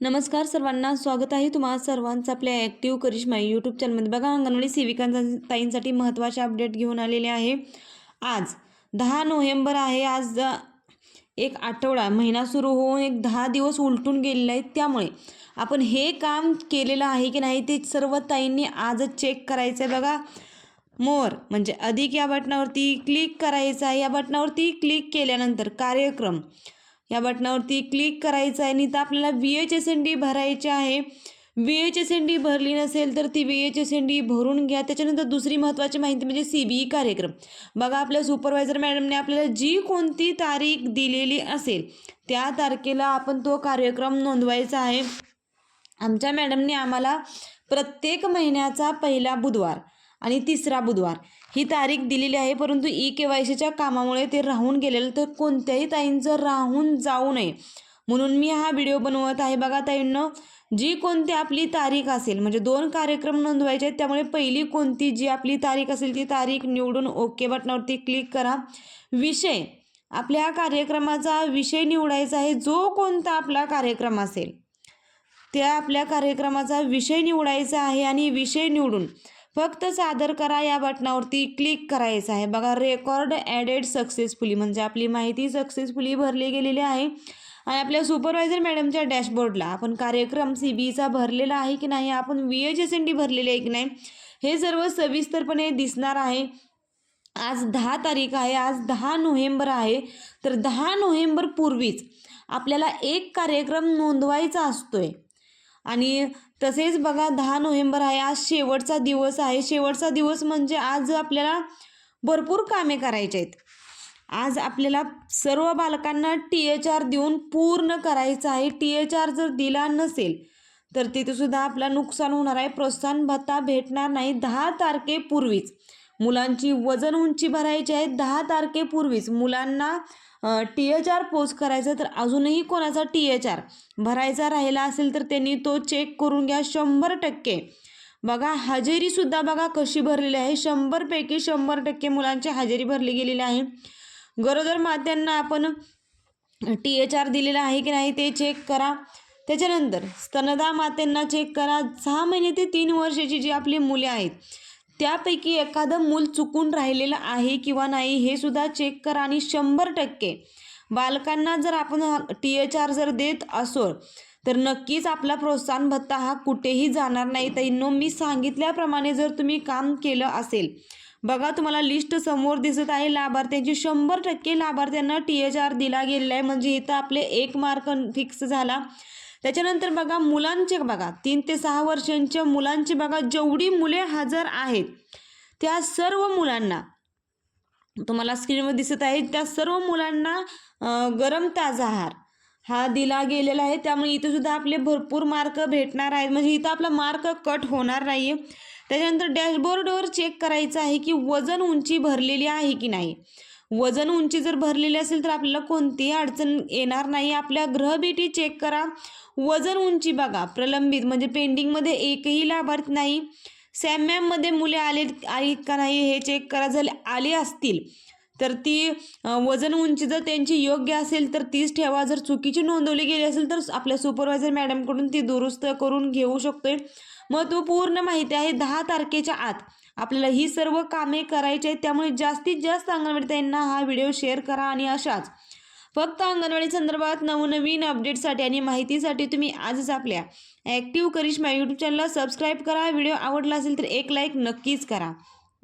नमस्कार सर्वांना स्वागत आहे तुम्हा सर्वांचं आपल्या ॲक्टिव्ह करिश्मा यूट्यूब चॅनलमध्ये बघा अंगणवाडी सेविकांचा ताईंसाठी महत्त्वाचे अपडेट घेऊन आलेले आहे. आज दहा नोव्हेंबर आहे. आज एक आठवडा महिना सुरू होऊन एक दहा दिवस उलटून गेलेला आहे त्यामुळे आपण हे काम केलेलं आहे की नाही ते सर्व ताईंनी आजच चेक करायचं आहे बघा मोर म्हणजे अधिक या बटनावरती क्लिक करायचं आहे. या बटनावरती क्लिक केल्यानंतर कार्यक्रम या बटनावरती क्लिक करायचं आहे आणि तर आपल्याला V H S N D भरायची आहे. V H S N D भरली नसेल तर ती V H S N D भरून घ्या. त्याच्यानंतर दुसरी महत्त्वाची माहिती म्हणजे सी बी ई कार्यक्रम. बघा आपल्या सुपरवायझर मॅडमने आपल्याला जी कोणती तारीख दिलेली असेल त्या तारखेला आपण तो कार्यक्रम नोंदवायचा आहे. आमच्या मॅडमने आम्हाला प्रत्येक महिन्याचा पहिला बुधवार आणि तिसरा बुधवार. ही तारीख दिलेली आहे परंतु ई के वाय सीच्या कामामुळे ते राहून गेलेलं तर कोणत्याही ताईंचं राहून जाऊ नये. म्हणून मी हा व्हिडिओ बनवत आहे. बघा ताईंनं जी कोणती आपली तारीख असेल म्हणजे दोन कार्यक्रम नोंदवायचे आहेत त्यामुळे पहिली कोणती जी आपली तारीख असेल ती तारीख निवडून ओके बटनावरती क्लिक करा. विषय आपल्या कार्यक्रमाचा विषय निवडायचा आहे. जो कोणता आपला कार्यक्रम असेल त्या आपल्या कार्यक्रमाचा विषय निवडायचा आहे आणि विषय निवडून फक्त सादर करा या बटनावरती क्लिक करायचं आहे. बघा रेकॉर्ड ॲडेड सक्सेसफुली म्हणजे आपली माहिती सक्सेसफुली भरली गेलेली आहे. आणि आपल्या सुपरवायझर मॅडमच्या डॅशबोर्डला आपण कार्यक्रम सी बीचा भरलेला आहे की नाही आपण V H S N D भरलेली आहे की नाही हे सर्व सविस्तरपणे दिसणार आहे. आज दहा तारीख आहे आज दहा नोव्हेंबर आहे. तर दहा नोव्हेंबर पूर्वीच आपल्याला एक कार्यक्रम नोंदवायचा असतोय. आणि तसेच बघा दहा नोव्हेंबर आहे आज शेवटचा दिवस आहे. शेवटचा दिवस म्हणजे आज आपल्याला भरपूर कामे करायचे आहेत. आज आपल्याला सर्व बालकांना टी एच आर देऊन पूर्ण करायचं आहे. टी एच आर जर दिला नसेल तर तिथेसुद्धा आपला नुकसान होणार आहे. प्रोत्साहन भत्ता भेटणार नाही. दहा तारखेपूर्वीच. मुलांची वजन उंची भरायची आहे. दहा तारखेपूर्वीच मुलांना टी एच आर पोच करायचा तर अजूनही कोणाचा टी एच आर भरायचा राहिला असेल तर त्यांनी तो चेक करून घ्या शंभर टक्के. बघा हजेरीसुद्धा बघा कशी भरलेली आहे. शंभरपैकी शंभर टक्के मुलांची हजेरी भरली गेलेली आहे. गरोदर मात्यांना आपण टी एच आर दिलेला आहे की नाही ते चेक करा. त्याच्यानंतर स्तनदा मातेंना चेक करा. सहा महिने ते तीन वर्षाची जी आपली मुले आहेत त्यापैकी एखादं मूल चुकून राहिलेलं आहे किंवा नाही हे सुद्धा चेक करा आणि शंभर टक्के. बालकांना जर आपण टी एच आर जर देत असो तर नक्कीच आपला प्रोत्साहन भत्ता हा कुठेही जाणार नाही. तर मी सांगितल्याप्रमाणे जर तुम्ही काम केलं असेल बघा तुम्हाला लिस्ट समोर दिसत आहे. लाभार्थ्यांची शंभर टक्के लाभार्थ्यांना टी एच आर दिला गेलेला आहे. म्हणजे इथं आपले एक मार्क फिक्स झाला. त्याच्यानंतर बघा मुलांचे बघा तीन ते सहा वर्षांच्या मुलांची बघा जेवढी मुले हजर आहेत त्या सर्व मुलांना तुम्हाला स्क्रीनवर दिसत आहे त्या सर्व मुलांना गरम ताजा आहार हा दिला गेलेला आहे. त्यामुळे इथं सुद्धा आपले भरपूर मार्क भेटणार आहेत. म्हणजे इथं आपला मार्क कट होणार नाही आहे त्याच्यानंतर डॅशबोर्डवर चेक करायचं आहे की वजन उंची भरलेली आहे की नाही. वजन उंची जर भरलेली असेल तर आपल्याला कोणतीही अडचण येणार नाही. आपल्या ग्रहभेटी चेक करा. वजन उंची बघा. प्रलंबित म्हणजे पेंडिंगमध्ये एकही लाभार्थी नाही. सॅमॅममध्ये मुले आले आहेत का नाही हे चेक करा. जर आले असतील तर ती वजन उंची जर त्यांची योग्य असेल तर तीच ठेवा. जर चुकीची नोंदवली गेली असेल तर आपल्या सुपरवायझर मॅडमकडून ती दुरुस्त करून घेऊ शकतोय. महत्त्वपूर्ण माहिती आहे दहा तारखेच्या आत आपल्याला ही सर्व कामे करायची आहेत त्यामुळे जास्तीत जास्त अंगणवाडी ताईंना हा व्हिडिओ शेअर करा आणि अशाच फक्त अंगणवाडी संदर्भात नवनवीन अपडेटसाठी आणि माहितीसाठी तुम्ही आजच आपल्या ॲक्टिव्ह करिश्मा यूट्यूब चॅनलला सबस्क्राईब करा. व्हिडिओ आवडला असेल तर एक लाईक नक्कीच करा.